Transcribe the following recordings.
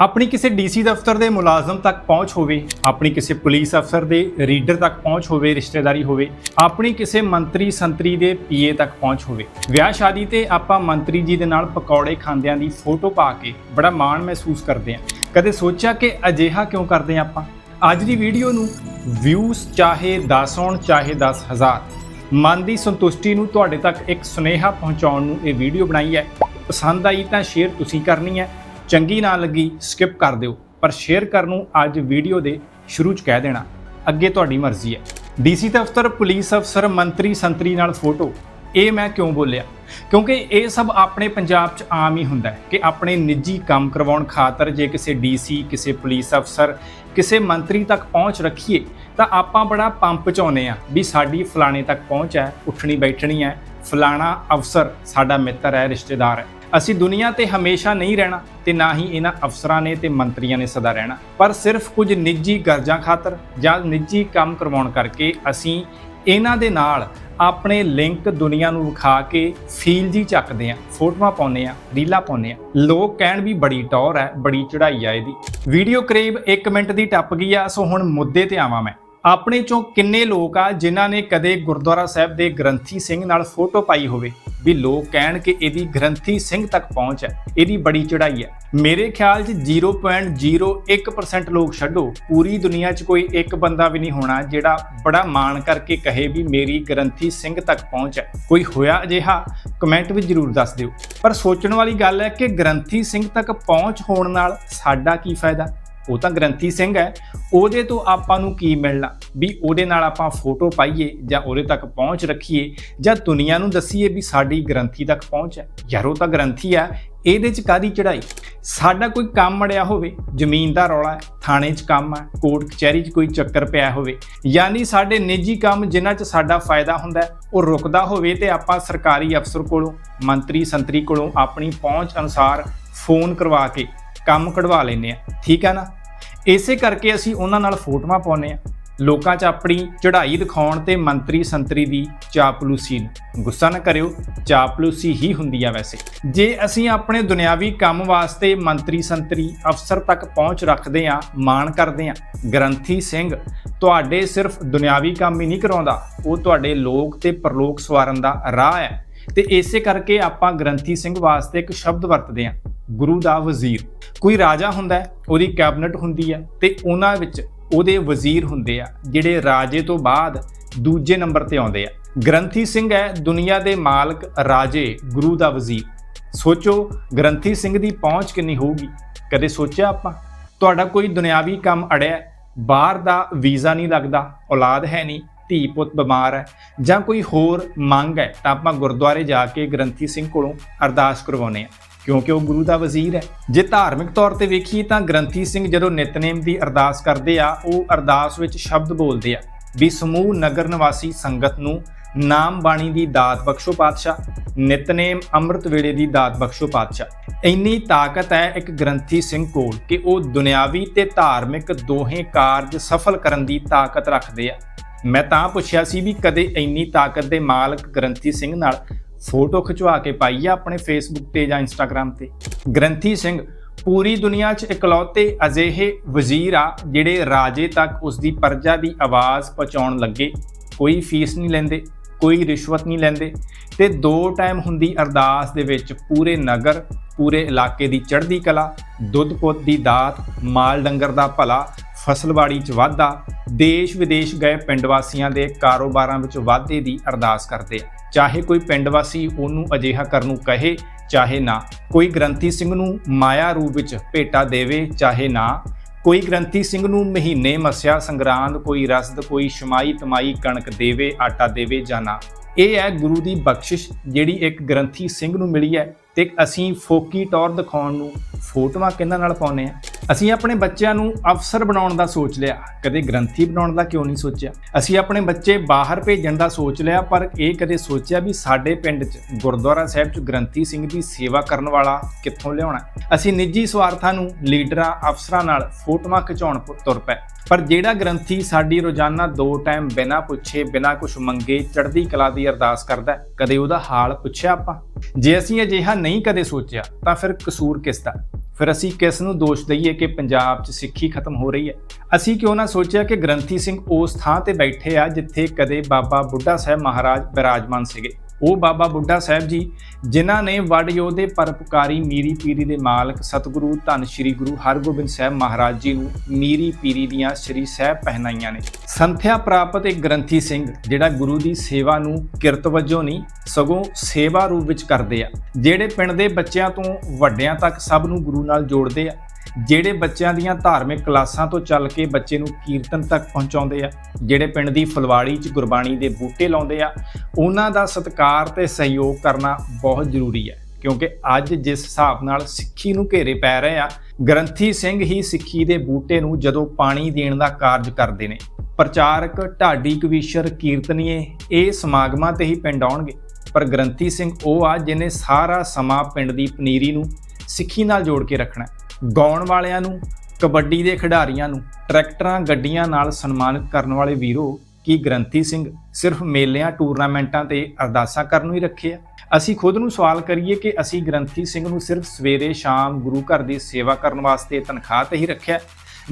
ਆਪਣੀ ਕਿਸੇ ਡੀਸੀ ਦਫ਼ਤਰ ਦੇ ਮੁਲਾਜ਼ਮ ਤੱਕ ਪਹੁੰਚ ਹੋਵੇ, ਆਪਣੀ ਕਿਸੇ ਪੁਲਿਸ ਅਫਸਰ ਦੇ ਰੀਡਰ ਤੱਕ ਪਹੁੰਚ ਹੋਵੇ, ਰਿਸ਼ਤੇਦਾਰੀ ਹੋਵੇ, ਆਪਣੀ ਕਿਸੇ ਮੰਤਰੀ ਸੰਤਰੀ ਦੇ ਪੀਏ ਤੱਕ ਪਹੁੰਚ ਹੋਵੇ। ਵਿਆਹ ਸ਼ਾਦੀ ਤੇ ਆਪਾਂ ਮੰਤਰੀ ਜੀ ਦੇ ਨਾਲ ਪਕੌੜੇ ਖਾਂਦਿਆਂ ਦੀ ਫੋਟੋ ਪਾ ਕੇ ਬੜਾ ਮਾਣ ਮਹਿਸੂਸ ਕਰਦੇ ਹਾਂ। ਕਦੇ ਸੋਚਿਆ ਕਿ ਅਜਿਹਾ ਕਿਉਂ ਕਰਦੇ ਹਾਂ ਆਪਾਂ? ਅੱਜ ਦੀ ਵੀਡੀਓ ਨੂੰ ਵਿਊਜ਼ ਚਾਹੇ 10 ਹੋਣ ਚਾਹੇ 10000 ਮਨ ਦੀ ਸੰਤੁਸ਼ਟੀ ਨੂੰ ਤੁਹਾਡੇ ਤੱਕ ਇੱਕ ਸੁਨੇਹਾ ਪਹੁੰਚਾਉਣ ਨੂੰ ਇਹ ਵੀਡੀਓ ਬਣਾਈ ਹੈ। ਪਸੰਦ ਆਈ ਤਾਂ ਸ਼ੇਅਰ ਤੁਸੀਂ ਕਰਨੀ ਹੈ। ਚੰਗੀ ਨਾ ਲੱਗੀ ਸਕਿਪ ਕਰ ਦਿਓ। ਪਰ ਸ਼ੇਅਰ ਕਰਨ ਨੂੰ ਅੱਜ ਵੀਡੀਓ ਦੇ ਸ਼ੁਰੂ ਚ ਕਹਿ ਦੇਣਾ, ਅੱਗੇ ਤੁਹਾਡੀ ਮਰਜ਼ੀ ਹੈ। ਡੀਸੀ ਦਫ਼ਤਰ ਪੁਲਿਸ ਅਫਸਰ, ਮੰਤਰੀ ਸੰਤਰੀ ਨਾਲ ਫੋਟੋ ਇਹ ਮੈਂ ਕਿਉਂ ਬੋਲਿਆ? ਕਿਉਂਕਿ ਇਹ ਸਭ ਆਪਣੇ ਪੰਜਾਬ 'ਚ ਆਮ ਹੀ ਹੁੰਦਾ ਹੈ ਕਿ ਆਪਣੇ ਨਿੱਜੀ ਕੰਮ ਕਰਵਾਉਣ ਖਾਤਰ ਜੇ ਕਿਸੇ ਡੀਸੀ ਕਿਸੇ ਪੁਲਿਸ ਅਫਸਰ, ਕਿਸੇ ਮੰਤਰੀ ਤੱਕ ਪਹੁੰਚ ਰੱਖੀਏ, ਤਾਂ ਆਪਾਂ ਬੜਾ ਪੰਪ ਚਾਉਨੇ ਆ ਵੀ ਸਾਡੀ ਫਲਾਣੇ ਤੱਕ ਪਹੁੰਚ ਹੈ ਉੱਠਣੀ ਬੈਠਣੀ ਹੈ। ਫਲਾਣਾ ਅਫਸਰ ਸਾਡਾ ਮਿੱਤਰ ਹੈ, ਰਿਸ਼ਤੇਦਾਰ ਹੈ। ਅਸੀਂ ਦੁਨੀਆ ਤੇ ਹਮੇਸ਼ਾ ਨਹੀਂ ਰਹਿਣਾ ਤੇ ਨਾ ਹੀ ਇਹਨਾਂ ਅਫਸਰਾਂ ਨੇ ਤੇ ਮੰਤਰੀਆਂ ਨੇ ਸਦਾ ਰਹਿਣਾ। ਪਰ ਸਿਰਫ ਕੁਝ ਨਿੱਜੀ ਗਰਜਾਂ ਖਾਤਰ ਜਾਂ ਨਿੱਜੀ ਕੰਮ ਕਰਵਾਉਣ ਕਰਕੇ ਅਸੀਂ ਇਹਨਾਂ ਦੇ ਨਾਲ ਆਪਣੇ ਲਿੰਕ ਦੁਨੀਆ ਨੂੰ ਵਿਖਾ ਕੇ ਫੀਲ ਜੀ ਚੱਕਦੇ ਆ ਫੋਟੋਆਂ ਪਾਉਂਦੇ ਆ ਰੀਲਾਂ ਪਾਉਂਦੇ ਆ ਲੋਕ ਕਹਿਣ ਵੀ ਬੜੀ ਟੌਰ ਹੈ, ਬੜੀ ਚੜ੍ਹਾਈ ਆ ਇਹਦੀ। ਵੀਡੀਓ ਕਰੀਬ 1 ਮਿੰਟ ਦੀ ਟੱਪ ਗਈ ਆ, ਸੋ ਹੁਣ ਮੁੱਦੇ ਤੇ ਆਵਾਂ ਮੈਂ। ਆਪਣੇ ਚੋਂ ਕਿੰਨੇ ਲੋਕ ਆ ਜਿਨ੍ਹਾਂ ਨੇ ਕਦੇ ਗੁਰਦੁਆਰਾ ਸਾਹਿਬ ਦੇ ਗ੍ਰੰਥੀ ਸਿੰਘ ਨਾਲ ਫੋਟੋ ਪਾਈ ਹੋਵੇ? ਵੀ ਲੋਕ ਕਹਿਣ ਕਿ ਇਹਦੀ ਗ੍ਰੰਥੀ ਸਿੰਘ ਤੱਕ ਪਹੁੰਚ ਹੈ, ਇਹਦੀ ਬੜੀ ਚੜ੍ਹਾਈ ਹੈ। ਮੇਰੇ ਖਿਆਲ 'ਚ 0.01% ਲੋਕ ਛੱਡੋ, ਪੂਰੀ ਦੁਨੀਆ 'ਚ ਕੋਈ ਇੱਕ ਬੰਦਾ ਵੀ ਨਹੀਂ ਹੋਣਾ ਜਿਹੜਾ ਬੜਾ ਮਾਣ ਕਰਕੇ ਕਹੇ ਵੀ ਮੇਰੀ ਗ੍ਰੰਥੀ ਸਿੰਘ ਤੱਕ ਪਹੁੰਚ ਹੈ। ਕੋਈ ਹੋਇਆ ਅਜਿਹਾ? ਕਮੈਂਟ ਵਿੱਚ ਜ਼ਰੂਰ ਦੱਸ ਦਿਓ। ਪਰ ਸੋਚਣ ਵਾਲੀ ਗੱਲ ਹੈ ਕਿ ਗ੍ਰੰਥੀ ਸਿੰਘ ਤੱਕ ਪਹੁੰਚ ਹੋਣ ਨਾਲ ਸਾਡਾ ਕੀ ਫਾਇਦਾ? ਉਹ ਤਾਂ ਗ੍ਰੰਥੀ ਸਿੰਘ ਹੈ। ਉਹਦੇ ਤੋਂ ਆਪਾਂ ਨੂੰ ਕੀ ਮਿਲਣਾ? ਵੀ ਉਹਦੇ ਨਾਲ ਆਪਾਂ ਫੋਟੋ ਪਾਈਏ ਜਾਂ ਉਹਦੇ ਤੱਕ ਪਹੁੰਚ ਰੱਖੀਏ ਜਾਂ ਦੁਨੀਆ ਨੂੰ ਦੱਸੀਏ ਵੀ ਸਾਡੀ ਗ੍ਰੰਥੀ ਤੱਕ ਪਹੁੰਚ ਹੈ। ਯਾਰ ਉਹ ਤਾਂ ਗ੍ਰੰਥੀ ਆ ਇਹਦੇ ਚ ਕਾਦੀ ਚੜਾਈ ਸਾਡਾ ਕੋਈ ਕੰਮ ਅੜਿਆ ਹੋਵੇ, ਜ਼ਮੀਨ ਦਾ ਰੌਲਾ ਹੈ, ਥਾਣੇ 'ਚ ਕੰਮ ਹੈ, ਕੋਰਟ ਕਚਹਿਰੀ 'ਚ ਕੋਈ ਚੱਕਰ ਪਿਆ ਹੋਵੇ, ਯਾਨੀ ਸਾਡੇ ਨਿੱਜੀ ਕੰਮ ਜਿਨ੍ਹਾਂ 'ਚ ਸਾਡਾ ਫਾਇਦਾ ਹੁੰਦਾ ਉਹ ਰੁਕਦਾ ਹੋਵੇ ਤੇ ਆਪਾਂ ਸਰਕਾਰੀ ਅਫਸਰ ਕੋਲੋਂ, ਮੰਤਰੀ, ਸੰਤਰੀ ਕੋਲੋਂ ਆਪਣੀ ਪਹੁੰਚ ਅਨੁਸਾਰ ਫੋਨ ਕਰਵਾ ਕੇ ਕੰਮ ਕਢਵਾ ਲੈਂਦੇ ਆ ਠੀਕ ਹੈ ਨਾ? ਇਸੇ ਕਰਕੇ ਅਸੀਂ ਉਹਨਾਂ ਨਾਲ ਫੋਟੋਆਂ ਪਾਉਂਦੇ ਆ ਲੋਕਾਂ 'ਚ ਆਪਣੀ ਚੜ੍ਹਾਈ ਦਿਖਾਉਣ ਤੇ ਮੰਤਰੀ ਸੰਤਰੀ ਦੀ ਚਾਪਲੂਸੀ ਨੂੰ। ਗੁੱਸਾ ਨਾ ਕਰਿਓ, ਚਾਪਲੂਸੀ ਹੀ ਹੁੰਦੀ ਆ ਵੈਸੇ। ਜੇ ਅਸੀਂ ਆਪਣੇ ਦੁਨਿਆਵੀ ਕੰਮ ਵਾਸਤੇ ਮੰਤਰੀ ਸੰਤਰੀ ਅਫਸਰ ਤੱਕ ਪਹੁੰਚ ਰੱਖਦੇ ਆ ਮਾਣ ਕਰਦੇ ਆ ਗ੍ਰੰਥੀ ਸਿੰਘ, ਤੁਹਾਡੇ ਸਿਰਫ ਦੁਨਿਆਵੀ ਕੰਮ ਹੀ ਨਹੀਂ ਕਰਾਉਂਦਾ, ਉਹ ਤੁਹਾਡੇ ਲੋਕ ਤੇ ਪਰਲੋਕ ਸਵਾਰਨ ਦਾ ਰਾਹ ਹੈ। ਤੇ ਇਸੇ ਕਰਕੇ ਆਪਾਂ ਗ੍ਰੰਥੀ ਸਿੰਘ ਵਾਸਤੇ ਇੱਕ ਸ਼ਬਦ ਵਰਤਦੇ ਆ ਗੁਰੂ ਦਾ ਵਜ਼ੀਰ। ਕੋਈ ਰਾਜਾ ਹੁੰਦਾ ਉਹਦੀ ਕੈਬਨਿਟ ਹੁੰਦੀ ਹੈ ਤੇ ਉਹਨਾਂ ਵਿੱਚ ਉਹਦੇ ਵਜ਼ੀਰ ਹੁੰਦੇ ਆ, ਜਿਹੜੇ ਰਾਜੇ ਤੋਂ ਬਾਅਦ ਦੂਜੇ ਨੰਬਰ ਤੇ ਆਉਂਦੇ ਆ। ਗ੍ਰੰਥੀ ਸਿੰਘ ਹੈ, ਦੁਨੀਆ ਦੇ ਮਾਲਕ ਰਾਜੇ, ਗੁਰੂ ਦਾ ਵਜ਼ੀਰ। ਸੋਚੋ, ਗ੍ਰੰਥੀ ਸਿੰਘ ਦੀ ਪਹੁੰਚ ਕਿੰਨੀ ਹੋਊਗੀ? ਕਦੇ ਸੋਚਿਆ ਆਪਾਂ? ਤੁਹਾਡਾ ਕੋਈ ਦੁਨਿਆਵੀ ਕੰਮ ਅੜਿਆ ਬਾਹਰ ਦਾ ਵੀਜ਼ਾ ਨਹੀਂ ਲੱਗਦਾ, ਔਲਾਦ ਹੈ ਨਹੀਂ, ਧੀ ਪੁੱਤ ਬਿਮਾਰ ਹੈ, ਜਾਂ ਕੋਈ ਹੋਰ ਮੰਗ ਹੈ, ਤਾਂ ਆਪਾਂ ਗੁਰਦੁਆਰੇ ਜਾ ਕੇ ਗ੍ਰੰਥੀ ਸਿੰਘ ਕੋਲੋਂ ਅਰਦਾਸ ਕਰਵਾਉਂਦੇ ਆ ਕਿਉਂਕਿ ਉਹ ਗੁਰੂ ਦਾ ਵਜ਼ੀਰ ਹੈ। ਜੇ ਧਾਰਮਿਕ ਤੌਰ ਤੇ ਵੇਖੀਏ ਤਾਂ ਗ੍ਰੰਥੀ ਸਿੰਘ ਜਦੋਂ ਨਿਤਨੇਮ ਦੀ ਅਰਦਾਸ ਕਰਦੇ ਆ, ਉਹ ਅਰਦਾਸ ਵਿੱਚ ਸ਼ਬਦ ਬੋਲਦੇ ਆ ਵੀ ਸਮੂਹ ਨਗਰ ਨਿਵਾਸੀ ਸੰਗਤ ਨੂੰ ਨਾਮ ਬਾਣੀ ਦੀ ਦਾਤ ਬਖਸ਼ੋ ਪਾਤਸ਼ਾਹ, ਨਿਤਨੇਮ ਅੰਮ੍ਰਿਤ ਵੇਲੇ ਦੀ ਦਾਤ ਬਖਸ਼ੋ ਪਾਤਸ਼ਾਹ। ਇੰਨੀ ਤਾਕਤ ਹੈ ਇੱਕ ਗ੍ਰੰਥੀ ਸਿੰਘ ਕੋਲ ਕਿ ਉਹ ਦੁਨਿਆਵੀ ਤੇ ਧਾਰਮਿਕ ਦੋਹੇ ਕਾਰਜ ਸਫਲ ਕਰਨ ਦੀ ਤਾਕਤ ਰੱਖਦੇ ਆ। ਮੈਂ ਤਾਂ ਪੁੱਛਿਆ ਸੀ ਵੀ ਕਦੇ ਇੰਨੀ ਤਾਕਤ ਦੇ ਮਾਲਕ ਗ੍ਰੰਥੀ ਸਿੰਘ ਨਾਲ ਫੋਟੋ ਖਿਚਵਾ ਕੇ ਪਾਈ ਆ ਆਪਣੇ ਫੇਸਬੁੱਕ ਤੇ ਜਾਂ ਇੰਸਟਾਗ੍ਰam ਤੇ। ਗ੍ਰੰਥੀ ਸਿੰਘ, ਪੂਰੀ ਦੁਨੀਆ 'ਚ ਇਕਲੌਤੇ ਅਜਿਹੇ ਵਜ਼ੀਰ ਆ ਜਿਹੜੇ ਰਾਜੇ ਤੱਕ ਉਸ ਦੀ ਪਰਜਾ ਦੀ ਆਵਾਜ਼ ਪਹੁੰਚਾਉਣ ਲੱਗੇ। ਕੋਈ ਫੀਸ ਨਹੀਂ ਲੈਂਦੇ, ਕੋਈ ਰਿਸ਼ਵਤ ਨਹੀਂ ਲੈਂਦੇ ਤੇ ਦੋ ਟਾਈਮ ਹੁੰਦੀ ਅਰਦਾਸ ਦੇ ਵਿੱਚ ਪੂਰੇ ਨਗਰ, ਪੂਰੇ ਇਲਾਕੇ ਦੀ ਚੜ੍ਹਦੀ ਕਲਾ, ਦੁੱਧ ਪੁੱਤ ਦੀ ਦਾਤ, ਮਾਲ ਡੰਗਰ ਦਾ ਭਲਾ ਫਸਲਬਾੜੀ 'ਚ ਵਾਧਾ ਦੇਸ਼ ਵਿਦੇਸ਼ ਗਏ ਪਿੰਡ ਵਾਸੀਆਂ ਦੇ ਕਾਰੋਬਾਰਾਂ ਵਿੱਚ ਵਾਧੇ ਦੀ ਅਰਦਾਸ ਕਰਦੇ ਆ। ਚਾਹੇ ਕੋਈ ਪਿੰਡ ਵਾਸੀ ਉਹਨੂੰ ਅਜਿਹਾ ਕਰਨ ਨੂੰ ਕਹੇ, ਚਾਹੇ ਨਾ। ਕੋਈ ਗ੍ਰੰਥੀ ਸਿੰਘ ਨੂੰ ਮਾਇਆ ਰੂਪ ਵਿੱਚ ਭੇਟਾ ਦੇਵੇ, ਚਾਹੇ ਨਾ। ਕੋਈ ਗ੍ਰੰਥੀ ਸਿੰਘ ਨੂੰ ਮਹੀਨੇ ਮਸਿਆ ਸੰਗਰਾਂਦ, ਕੋਈ ਰਸਦ, ਕੋਈ ਸ਼ਮਾਈ ਤਮਾਈ ਕਣਕ ਦੇਵੇ, ਆਟਾ ਦੇਵੇ ਜਾਂ ਨਾ। ਇਹ ਹੈ ਗੁਰੂ ਦੀ ਬਖਸ਼ਿਸ਼, ਜਿਹੜੀ ਇੱਕ ਗ੍ਰੰਥੀ ਸਿੰਘ ਨੂੰ ਮਿਲੀ ਹੈ ਤੇ ਅਸੀਂ ਫੋਕੀ ਤੌਰ ਦਿਖਾਉਣ ਨੂੰ ਫੋਟੋਆਂ ਕਿਹਨਾਂ ਨਾਲ ਪਾਉਨੇ ਆ ਅਸੀਂ ਆਪਣੇ ਬੱਚਿਆਂ ਨੂੰ ਅਫਸਰ ਬਣਾਉਣ ਦਾ ਸੋਚ ਲਿਆ। ਕਦੇ ਗ੍ਰੰਥੀ ਬਣਾਉਣ ਦਾ ਕਿਉਂ ਨਹੀਂ ਸੋਚਿਆ? ਅਸੀਂ ਆਪਣੇ ਬੱਚੇ ਬਾਹਰ ਭੇਜਣ ਦਾ ਸੋਚ ਲਿਆ, ਪਰ ਇਹ ਕਦੇ ਸੋਚਿਆ ਵੀ ਸਾਡੇ ਪਿੰਡ 'ਚ, ਗੁਰਦੁਆਰਾ ਸਾਹਿਬ 'ਚ ਗ੍ਰੰਥੀ ਸਿੰਘ ਦੀ ਸੇਵਾ ਕਰਨ ਵਾਲਾ ਕਿੱਥੋਂ ਲਿਆਉਣਾ ਅਸੀਂ ਨਿੱਜੀ ਸਵਾਰਥਾਂ ਨੂੰ ਲੀਡਰਾਂ, ਅਫਸਰਾਂ ਨਾਲ ਫੋਟੋਆਂ ਖਿਚਾਉਣ ਤੁਰ ਪਏ। ਪਰ ਜਿਹੜਾ ਗ੍ਰੰਥੀ ਸਾਡੀ ਰੋਜ਼ਾਨਾ ਦੋ ਟਾਈਮ ਬਿਨਾਂ ਪੁੱਛੇ, ਬਿਨਾਂ ਕੁਝ ਮੰਗੇ ਚੜ੍ਹਦੀ ਕਲਾ ਦੀ ਅਰਦਾਸ ਕਰਦਾ ਕਦੇ ਉਹਦਾ ਹਾਲ ਪੁੱਛਿਆ ਆਪਾਂ? ਜੇ ਅਸੀਂ ਅਜਿਹਾ ਨਹੀਂ ਕਦੇ ਸੋਚਿਆ, ਤਾਂ ਫਿਰ ਕਸੂਰ ਕਿਸ ਦਾ ਫਿਰ ਅਸੀਂ ਕਿਸ ਨੂੰ ਦੋਸ਼ ਦਈਏ ਕਿ ਪੰਜਾਬ 'ਚ ਸਿੱਖੀ ਖਤਮ ਹੋ ਰਹੀ ਹੈ? ਅਸੀਂ ਕਿਉਂ ਨਾ ਸੋਚਿਆ ਕਿ ਗ੍ਰੰਥੀ ਸਿੰਘ ਉਸ ਥਾਂ ਤੇ ਬੈਠੇ ਆ ਜਿੱਥੇ ਕਦੇ ਬਾਬਾ ਬੁੱਢਾ ਸਾਹਿਬ ਮਹਾਰਾਜ ਬਿਰਾਜਮਾਨ ਸੀਗੇ? ਉਹ ਬਾਬਾ ਬੁੱਢਾ ਸਾਹਿਬ ਜੀ, ਜਿਨ੍ਹਾਂ ਨੇ ਵੱਡ ਯੋਧੇ ਪਰਪਕਾਰੀ ਮੀਰੀ ਪੀਰੀ ਦੇ ਮਾਲਕ ਸਤਿਗੁਰੂ ਧੰਨ ਸ੍ਰੀ ਗੁਰੂ ਹਰਗੋਬਿੰਦ ਸਾਹਿਬ ਮਹਾਰਾਜ ਜੀ ਨੂੰ ਮੀਰੀ ਪੀਰੀ ਦੀਆਂ ਸ੍ਰੀ ਸਾਹਿਬ ਪਹਿਨਾਈਆਂ ਨੇ। ਸੰਥਿਆ ਪ੍ਰਾਪਤ ਇੱਕ ਗ੍ਰੰਥੀ ਸਿੰਘ, ਜਿਹੜਾ ਗੁਰੂ ਦੀ ਸੇਵਾ ਨੂੰ ਕਿਰਤ ਵਜੋਂ ਨਹੀਂ, ਸਗੋਂ ਸੇਵਾ ਰੂਪ ਵਿੱਚ ਕਰਦੇ ਆ, ਜਿਹੜੇ ਪਿੰਡ ਦੇ ਬੱਚਿਆਂ ਤੋਂ ਵੱਡਿਆਂ ਤੱਕ ਸਭ ਨੂੰ ਗੁਰੂ ਨਾਲ ਜੋੜਦੇ ਆ। ਜਿਹੜੇ ਬੱਚਿਆਂ ਦੀਆਂ ਧਾਰਮਿਕ ਕਲਾਸਾਂ ਤੋਂ ਚੱਲ ਕੇ ਬੱਚੇ ਨੂੰ ਕੀਰਤਨ ਤੱਕ ਪਹੁੰਚਾਉਂਦੇ ਆ, ਜਿਹੜੇ ਪਿੰਡ ਦੀ ਫੁਲਵਾੜੀ 'ਚ ਗੁਰਬਾਣੀ ਦੇ ਬੂਟੇ ਲਾਉਂਦੇ ਆ, ਉਹਨਾਂ ਦਾ ਸਤਿਕਾਰ ਤੇ ਸਹਿਯੋਗ ਕਰਨਾ ਬਹੁਤ ਜ਼ਰੂਰੀ ਹੈ, ਕਿਉਂਕਿ ਅੱਜ ਜਿਸ ਹਿਸਾਬ ਨਾਲ ਸਿੱਖੀ ਨੂੰ ਘੇਰੇ ਪੈ ਰਹੇ ਆ, ਗ੍ਰੰਥੀ ਸਿੰਘ ਹੀ ਸਿੱਖੀ ਦੇ ਬੂਟੇ ਨੂੰ ਜਦੋਂ ਪਾਣੀ ਦੇਣ ਦਾ ਕਾਰਜ ਕਰਦੇ ਨੇ। ਪ੍ਰਚਾਰਕ ਢਾਡੀ ਕਵੀਸ਼ਰ ਕੀਰਤਨੀਏ ਇਹ ਸਮਾਗਮਾਂ ਤੇ ਹੀ ਪਿੰਡ ਆਉਣਗੇ, ਪਰ ਗ੍ਰੰਥੀ ਸਿੰਘ ਉਹ ਆ ਜਿਹਨੇ ਸਾਰਾ ਸਮਾਂ ਪਿੰਡ ਦੀ ਪਨੀਰੀ ਨੂੰ ਸਿੱਖੀ ਨਾਲ ਜੋੜ ਕੇ ਰੱਖਣਾ ਗਾਉਣ ਵਾਲਿਆਂ ਨੂੰ, ਕਬੱਡੀ ਦੇ ਖਿਡਾਰੀਆਂ ਨੂੰ, ਟਰੈਕਟਰਾਂ, ਗੱਡੀਆਂ ਨਾਲ ਸਨਮਾਨਿਤ ਕਰਨ ਵਾਲੇ ਵੀਰੋ, ਕੀ ਗ੍ਰੰਥੀ ਸਿੰਘ ਸਿਰਫ ਮੇਲਿਆਂ, ਟੂਰਨਾਮੈਂਟਾਂ ਤੇ ਅਰਦਾਸਾਂ ਕਰਨ ਨੂੰ ਹੀ ਰੱਖੇ ਆ? ਅਸੀਂ ਖੁਦ ਨੂੰ ਸਵਾਲ ਕਰੀਏ ਕਿ ਅਸੀਂ ਗ੍ਰੰਥੀ ਸਿੰਘ ਨੂੰ ਸਿਰਫ ਸਵੇਰੇ ਸ਼ਾਮ ਗੁਰੂ ਘਰ ਦੀ ਸੇਵਾ ਕਰਨ ਵਾਸਤੇ ਤਨਖਾਹ ਤੇ ਹੀ ਰੱਖਿਆ?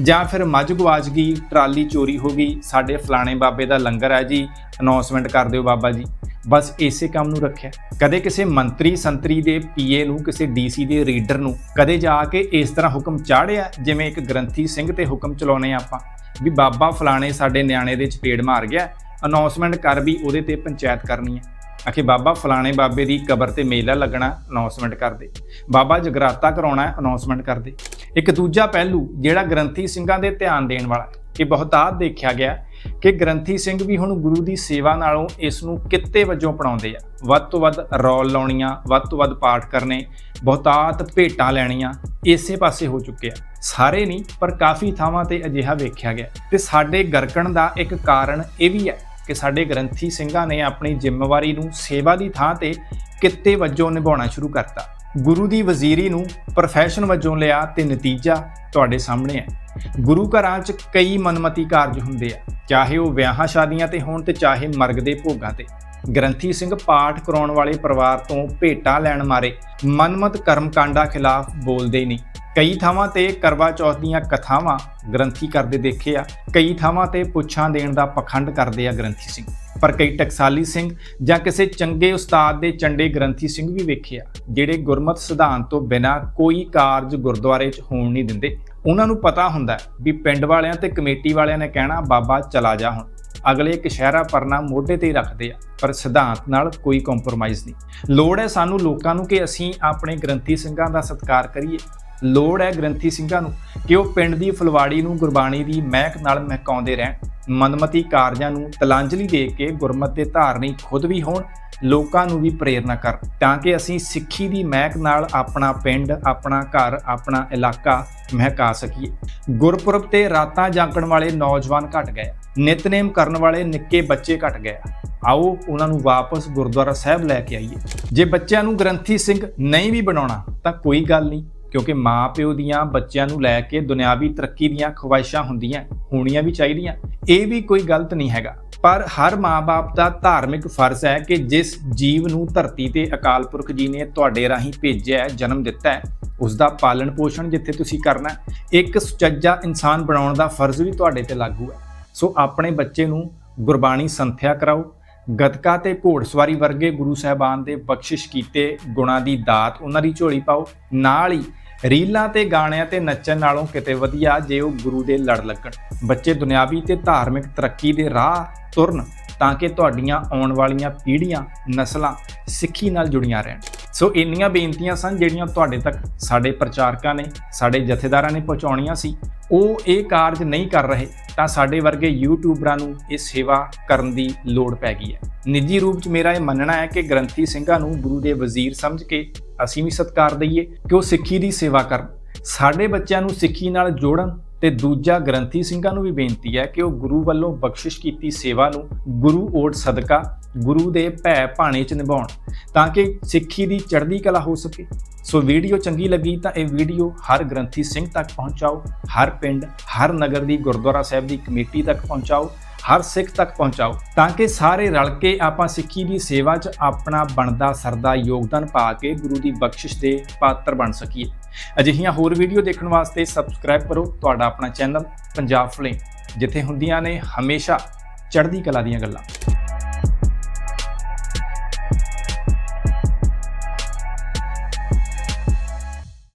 ਜਾਂ ਫਿਰ ਮੱਝ ਗਵਾਚ ਗਈ, ਟਰਾਲੀ ਚੋਰੀ ਹੋ ਗਈ, ਸਾਡੇ ਫਲਾਣੇ ਬਾਬੇ ਦਾ ਲੰਗਰ ਹੈ ਜੀ ਅਨਾਉਂਸਮੈਂਟ ਕਰ ਦਿਓ ਬਾਬਾ ਜੀ। ਬਸ ਇਸੇ ਕੰਮ ਨੂੰ ਰੱਖਿਆ। ਕਦੇ ਕਿਸੇ ਮੰਤਰੀ, ਸੰਤਰੀ ਦੇ ਪੀਏ ਨੂੰ, ਕਿਸੇ ਡੀਸੀ ਦੇ ਰੀਡਰ ਨੂੰ ਕਦੇ ਜਾ ਕੇ ਇਸ ਤਰ੍ਹਾਂ ਹੁਕਮ ਚਾੜਿਆ, ਜਿਵੇਂ ਇੱਕ ਗ੍ਰੰਥੀ ਸਿੰਘ ਤੇ ਹੁਕਮ ਚਲਾਉਨੇ ਆਪਾਂ, ਵੀ ਬਾਬਾ ਫਲਾਣੇ ਸਾਡੇ ਨਿਆਣੇ ਦੇ ਚਪੇੜ ਮਾਰ ਗਿਆ ਅਨਾਉਂਸਮੈਂਟ ਕਰ ਵੀ ਉਹਦੇ ਤੇ ਪੰਚਾਇਤ ਕਰਨੀ ਹੈ। ਆਖੇ ਬਾਬਾ ਫਲਾਣੇ ਬਾਬੇ ਦੀ ਕਬਰ ਤੇ ਮੇਲਾ ਲੱਗਣਾ ਅਨਾਉਂਸਮੈਂਟ ਕਰ ਦੇ। ਬਾਬਾ ਜਗਰਾਤਾ ਕਰਾਉਣਾ ਹੈ ਅਨਾਉਂਸਮੈਂਟ ਕਰ ਦੇ। ਇੱਕ ਦੂਜਾ ਪਹਿਲੂ ਜਿਹੜਾ ਗ੍ਰੰਥੀ ਸਿੰਘਾਂ ਦੇ ਧਿਆਨ ਦੇਣ ਵਾਲਾ ਹੈ ਕਿ ਬਹੁਤਾਤ ਦੇਖਿਆ ਗਿਆ ਕਿ ਗ੍ਰੰਥੀ ਸਿੰਘ ਵੀ ਹੁਣ ਗੁਰੂ ਦੀ ਸੇਵਾ ਨਾਲੋਂ ਇਸ ਨੂੰ ਕਿੱਤੇ ਵਜੋਂ ਅਪਣਾਉਂਦੇ ਆ। ਵੱਧ ਤੋਂ ਵੱਧ ਰੌਲ ਲਾਉਣੀਆਂ, ਵੱਧ ਤੋਂ ਵੱਧ ਪਾਠ ਕਰਨੇ, ਬਹੁਤਾਤ ਭੇਟਾਂ ਲੈਣੀਆਂ, ਇਸੇ ਪਾਸੇ ਹੋ ਚੁੱਕੇ ਆ। ਸਾਰੇ ਨਹੀਂ, ਪਰ ਕਾਫੀ ਥਾਵਾਂ ਤੇ ਅਜਿਹਾ ਵੇਖਿਆ ਗਿਆ। ਤੇ ਸਾਡੇ ਗਰਕਣ ਦਾ ਇੱਕ ਕਾਰਨ ਇਹ ਵੀ ਹੈ ਕਿ ਸਾਡੇ ਗ੍ਰੰਥੀ ਸਿੰਘਾਂ ਨੇ ਆਪਣੀ ਜ਼ਿੰਮੇਵਾਰੀ ਨੂੰ ਸੇਵਾ ਦੀ ਥਾਂ ਤੇ ਕਿੱਤੇ ਵਜੋਂ ਨਿਭਾਉਣਾ ਸ਼ੁਰੂ ਕਰਤਾ। ਗੁਰੂ ਦੀ ਵਜ਼ੀਰੀ ਨੂੰ ਪ੍ਰੋਫੈਸ਼ਨ ਵਜੋਂ ਲਿਆ ਤੇ ਨਤੀਜਾ ਤੁਹਾਡੇ ਸਾਹਮਣੇ ਹੈ। ਗੁਰੂ ਘਰਾਂ 'ਚ ਕਈ ਮਨਮਤੀ ਕਾਰਜ ਹੁੰਦੇ ਆ, ਚਾਹੇ ਉਹ ਵਿਆਹਾਂ ਸ਼ਾਦੀਆਂ ਤੇ ਹੋਣ ਤੇ ਚਾਹੇ ਮਰਗ ਦੇ ਭੋਗਾਂ ਤੇ। ਗ੍ਰੰਥੀ ਸਿੰਘ ਪਾਠ ਕਰਾਉਣ ਵਾਲੇ ਪਰਿਵਾਰ ਤੋਂ ਭੇਟਾਂ ਲੈਣ ਮਾਰੇ, ਮਨਮਤ ਕਰਮਕਾਂਡਾਂ ਖਿਲਾਫ ਬੋਲਦੇ ਹੀ ਨਹੀਂ। ਕਈ ਥਾਵਾਂ ਤੇ ਕਰਵਾ ਚੌਥ ਦੀਆਂ ਕਥਾਵਾਂ ਗ੍ਰੰਥੀ ਕਰਦੇ ਦੇਖੇ ਆ, ਕਈ ਥਾਵਾਂ ਤੇ ਪੁੱਛਾਂ ਦੇਣ ਦਾ ਪਖੰਡ ਕਰਦੇ ਆ ਗ੍ਰੰਥੀ ਸਿੰਘ। ਪਰ ਕਈ ਟਕਸਾਲੀ ਸਿੰਘ ਜਾਂ ਕਿਸੇ ਚੰਗੇ ਉਸਤਾਦ ਦੇ ਚੰਡੇ ਗ੍ਰੰਥੀ ਸਿੰਘ ਵੀ ਵੇਖੇ ਆ ਜਿਹੜੇ ਗੁਰਮਤ ਸਿਧਾਂਤ ਤੋਂ ਬਿਨਾਂ ਕੋਈ ਕਾਰਜ ਗੁਰਦੁਆਰੇ 'ਚ ਹੋਣ ਨਹੀਂ ਦਿੰਦੇ। ਉਹਨਾਂ ਨੂੰ ਪਤਾ ਹੁੰਦਾ ਵੀ ਪਿੰਡ ਵਾਲਿਆਂ ਤੇ ਕਮੇਟੀ ਵਾਲਿਆਂ ਨੇ ਕਹਿਣਾ, ਬਾਬਾ, ਚਲਾ ਜਾ ਹੁਣ। ਅਗਲੇ ਕਸ਼ਹਿਰਾ ਪਰਨਾ ਮੋਢੇ ਤੇ ਹੀ ਰੱਖਦੇ ਆ, ਪਰ ਸਿਧਾਂਤ ਨਾਲ ਕੋਈ ਕੰਪਰੋਮਾਈਜ਼ ਨਹੀਂ। ਲੋੜ ਹੈ ਸਾਨੂੰ ਲੋਕਾਂ ਨੂੰ ਕਿ ਅਸੀਂ ਆਪਣੇ ਗ੍ਰੰਥੀ ਸਿੰਘਾਂ ਦਾ ਸਤਿਕਾਰ ਕਰੀਏ। ਲੋੜ ਹੈ ਗ੍ਰੰਥੀ ਸਿੰਘਾਂ ਨੂੰ ਕਿ ਉਹ ਪਿੰਡ ਦੀ ਫੁਲਵਾੜੀ ਨੂੰ ਗੁਰਬਾਣੀ ਦੀ ਮਹਿਕ ਨਾਲ ਮਹਿਕਾਉਂਦੇ ਰਹਿਣ, ਮਨਮਤੀ ਕਾਰਜਾਂ ਨੂੰ ਤਲਾਂਜਲੀ ਦੇ ਕੇ ਗੁਰਮਤ ਦੇ ਧਾਰਨੀ ਖੁਦ ਵੀ ਹੋਣ, ਲੋਕਾਂ ਨੂੰ ਵੀ ਪ੍ਰੇਰਨਾ ਕਰ, ਤਾਂ ਕਿ ਅਸੀਂ ਸਿੱਖੀ ਦੀ ਮਹਿਕ ਨਾਲ ਆਪਣਾ ਪਿੰਡ, ਆਪਣਾ ਘਰ, ਆਪਣਾ ਇਲਾਕਾ ਮਹਿਕਾ ਸਕੀਏ। ਗੁਰਪੁਰਬ ਤੇ ਰਾਤਾਂ ਜਾਗਣ ਵਾਲੇ ਨੌਜਵਾਨ ਘਟ ਗਏ, ਨਿਤਨੇਮ ਕਰਨ ਵਾਲੇ ਨਿੱਕੇ ਬੱਚੇ ਘਟ ਗਏ। ਆਓ ਉਹਨਾਂ ਨੂੰ ਵਾਪਸ ਗੁਰਦੁਆਰਾ ਸਾਹਿਬ ਲੈ ਕੇ ਆਈਏ। ਜੇ ਬੱਚਿਆਂ ਨੂੰ ਗ੍ਰੰਥੀ ਸਿੰਘ ਨਹੀਂ ਵੀ ਬਣਾਉਣਾ, ਤਾਂ ਕੋਈ ਗੱਲ ਨਹੀਂ। ਕਿਉਂਕਿ ਮਾਪਿਓ ਦੀਆਂ ਬੱਚਿਆਂ ਨੂੰ ਲੈ ਕੇ ਦੁਨਿਆਵੀ ਤਰੱਕੀ ਦੀਆਂ ਖਵਾਇਸ਼ਾਂ ਹੁੰਦੀਆਂ, ਹੋਣੀਆਂ ਵੀ ਚਾਹੀਦੀਆਂ। ਇਹ ਵੀ ਕੋਈ ਗਲਤ ਨਹੀਂ ਹੈਗਾ। ਪਰ ਹਰ ਮਾਪੇ ਦਾ ਧਾਰਮਿਕ ਫਰਜ਼ ਹੈ ਕਿ ਜਿਸ ਜੀਵ ਨੂੰ ਧਰਤੀ ਤੇ ਅਕਾਲ ਪੁਰਖ ਜੀ ਨੇ ਤੁਹਾਡੇ ਰਾਹੀਂ ਭੇਜਿਆ ਜਨਮ ਦਿੱਤਾ ਹੈ ਉਸ ਦਾ ਪਾਲਣ ਪੋਸ਼ਣ ਜਿੱਥੇ ਤੁਸੀਂ ਕਰਨਾ ਇੱਕ ਸੁਚੱਜਾ ਇਨਸਾਨ ਬਣਾਉਣ ਦਾ ਫਰਜ਼ ਵੀ ਤੁਹਾਡੇ ਤੇ ਲਾਗੂ ਹੈ। ਸੋ ਆਪਣੇ ਬੱਚੇ ਨੂੰ ਗੁਰਬਾਣੀ ਸੰਥਿਆ ਕਰਾਓ ਗਤਕਾ ਤੇ ਘੋੜਸਵਾਰੀ ਵਰਗੇ ਗੁਰੂ ਸਾਹਿਬਾਨ ਦੇ ਬਖਸ਼ਿਸ਼ ਕੀਤੇ ਗੁਣਾਂ ਦੀ ਦਾਤ ਉਹਨਾਂ ਦੀ ਝੋਲੀ ਪਾਓ। ਨਾਲ ਹੀ ਰੀਲਾਂ ਤੇ ਗਾਣਿਆਂ ਤੇ ਨੱਚਣ ਨਾਲੋਂ ਕਿਤੇ ਵਧੀਆ ਜੇ ਉਹ ਗੁਰੂ ਦੇ ਲੜ ਲੱਗਣ। ਬੱਚੇ ਦੁਨਿਆਵੀ ਤੇ ਧਾਰਮਿਕ ਤਰੱਕੀ ਦੇ ਰਾਹ ਤੁਰਨ ਤਾਂ ਕਿ ਤੁਹਾਡੀਆਂ ਆਉਣ ਵਾਲੀਆਂ ਪੀੜ੍ਹੀਆਂ, ਨਸਲਾਂ ਸਿੱਖੀ ਨਾਲ ਜੁੜੀਆਂ ਰਹਿਣ। ਸੋ ਇੰਨੀਆਂ ਬੇਨਤੀਆਂ ਸਨ ਜਿਹੜੀਆਂ ਤੁਹਾਡੇ ਤੱਕ ਸਾਡੇ ਪ੍ਰਚਾਰਕਾਂ ਨੇ, ਸਾਡੇ ਜਥੇਦਾਰਾਂ ਨੇ ਪਹੁੰਚਾਉਣੀਆਂ ਸੀ। ਉਹ ਇਹ ਕਾਰਜ ਨਹੀਂ ਕਰ ਰਹੇ, ਤਾਂ ਸਾਡੇ ਵਰਗੇ ਯੂਟਿਊਬਰਾਂ ਨੂੰ ਇਹ ਸੇਵਾ ਕਰਨ ਦੀ ਲੋੜ ਪੈ ਗਈ ਹੈ। ਨਿੱਜੀ ਰੂਪ 'ਚ ਮੇਰਾ ਇਹ ਮੰਨਣਾ ਹੈ ਕਿ ਗ੍ਰੰਥੀ ਸਿੰਘਾਂ ਨੂੰ ਗੁਰੂ ਦੇ ਵਜ਼ੀਰ ਸਮਝ ਕੇ ਅਸੀਂ ਵੀ ਸਤਿਕਾਰ ਦਈਏ ਕਿ ਉਹ ਸਿੱਖੀ ਦੀ ਸੇਵਾ ਕਰਨ। ਸਾਡੇ ਬੱਚਿਆਂ ਨੂੰ ਸਿੱਖੀ ਨਾਲ ਜੋੜਨ ਤੇ ਦੂਜਾ ਗ੍ਰੰਥੀ ਸਿੰਘਾਂ ਨੂੰ ਵੀ ਬੇਨਤੀ ਹੈ ਕਿ ਉਹ ਗੁਰੂ ਵੱਲੋਂ ਬਖਸ਼ਿਸ਼ ਕੀਤੀ ਸੇਵਾ ਨੂੰ ਗੁਰੂ ਓਟ ਸਦਕਾ, ਗੁਰੂ ਦੇ ਭੈ ਭਾਣੇ 'ਚ ਨਿਭਾਉਣ, ਤਾਂ ਕਿ ਸਿੱਖੀ ਦੀ ਚੜ੍ਹਦੀ ਕਲਾ ਹੋ ਸਕੇ। ਸੋ ਵੀਡੀਓ ਚੰਗੀ ਲੱਗੀ ਤਾਂ ਇਹ ਵੀਡੀਓ ਹਰ ਗ੍ਰੰਥੀ ਸਿੰਘ ਤੱਕ ਪਹੁੰਚਾਓ, ਹਰ ਪਿੰਡ, ਹਰ ਨਗਰ ਦੀ ਗੁਰਦੁਆਰਾ ਸਾਹਿਬ ਦੀ ਕਮੇਟੀ ਤੱਕ ਪਹੁੰਚਾਓ, ਹਰ ਸਿੱਖ ਤੱਕ ਪਹੁੰਚਾਓ, ਤਾਂ ਕਿ ਸਾਰੇ ਰਲ ਕੇ ਆਪਾਂ ਸਿੱਖੀ ਦੀ ਸੇਵਾ 'ਚ ਆਪਣਾ ਬਣਦਾ ਸਰਦਾ ਯੋਗਦਾਨ ਪਾ ਕੇ ਗੁਰੂ ਦੀ ਬਖਸ਼ਿਸ਼ ਦੇ ਪਾਤਰ ਬਣ ਸਕੀਏ। ਅਜਿਹੀਆਂ ਹੋਰ ਵੀਡੀਓ ਦੇਖਣ ਵਾਸਤੇ ਸਬਸਕ੍ਰਾਈਬ ਕਰੋ ਤੁਹਾਡਾ ਆਪਣਾ ਚੈਨਲ ਪੰਜਾਬ ਫਲੇਮ ਜਿੱਥੇ ਹੁੰਦੀਆਂ ਨੇ ਹਮੇਸ਼ਾ ਚੜ੍ਹਦੀ ਕਲਾ ਦੀਆਂ ਗੱਲਾਂ।